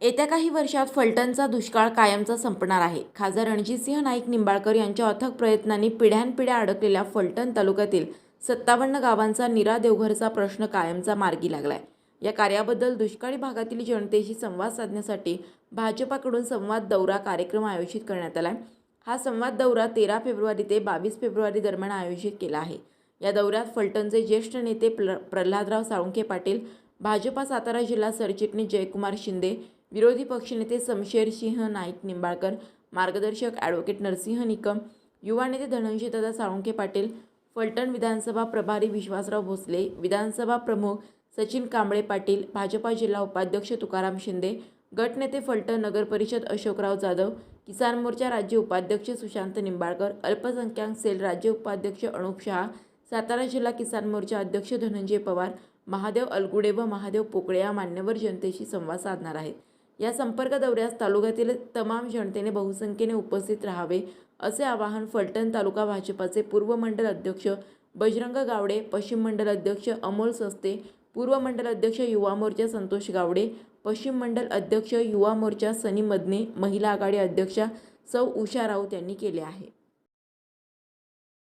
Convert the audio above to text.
येत्या काही वर्षात फलटणचा दुष्काळ कायमचा संपणार आहे. खासदार रणजितसिंह नाईक निंबाळकर यांच्या अथक प्रयत्नांनी पिढ्यानपिढ्या अडकलेल्या फलटण तालुक्यातील सत्तावन्न गावांचा निरा देवघरचा प्रश्न कायमचा मार्गी लागलाय. या कार्याबद्दल दुष्काळी भागातील जनतेशी संवाद साधण्यासाठी भाजपाकडून संवाद दौरा कार्यक्रम आयोजित करण्यात आलाय. हा संवाद दौरा तेरा फेब्रुवारी ते बावीस फेब्रुवारी दरम्यान आयोजित केला आहे. या दौऱ्यात फलटणचे ज्येष्ठ नेते प्र प्रल्हादराव साळुंखे पाटील भाजपा सातारा जिल्हा सरचिटणीस जयकुमार शिंदे विरोधी पक्षनेते शमशेरसिंह नाईक निंबाळकर मार्गदर्शक ॲडव्होकेट नरसिंह निकम युवा नेते धनंजयदादा साळुंखे पाटील फलटण विधानसभा प्रभारी विश्वासराव भोसले विधानसभा प्रमुख सचिन कांबळे पाटील भाजपा जिल्हा उपाध्यक्ष तुकाराम शिंदे गटनेते फलटण नगर परिषद अशोकराव जाधव किसान मोर्चा राज्य उपाध्यक्ष सुशांत निंबाळकर अल्पसंख्याक सेल राज्य उपाध्यक्ष अनुप शहा सातारा जिल्हा किसान मोर्चा अध्यक्ष धनंजय पवार महादेव अलगुडे व महादेव पोकळे या मान्यवर जनतेशी संवाद साधणार आहेत. या संपर्क दौऱ्यास तालुक्यातील तमाम जनतेने बहुसंख्येने उपस्थित राहावे असे आवाहन फलटण तालुका भाजपाचे पूर्व मंडल अध्यक्ष बजरंग गावडे पश्चिम मंडल अध्यक्ष अमोल सस्ते पूर्व मंडल अध्यक्ष युवा मोर्चा संतोष गावडे पश्चिम मंडल अध्यक्ष युवा मोर्चा सनी मदने महिला आघाडी अध्यक्षा सौ उषा राऊत यांनी केले आहे.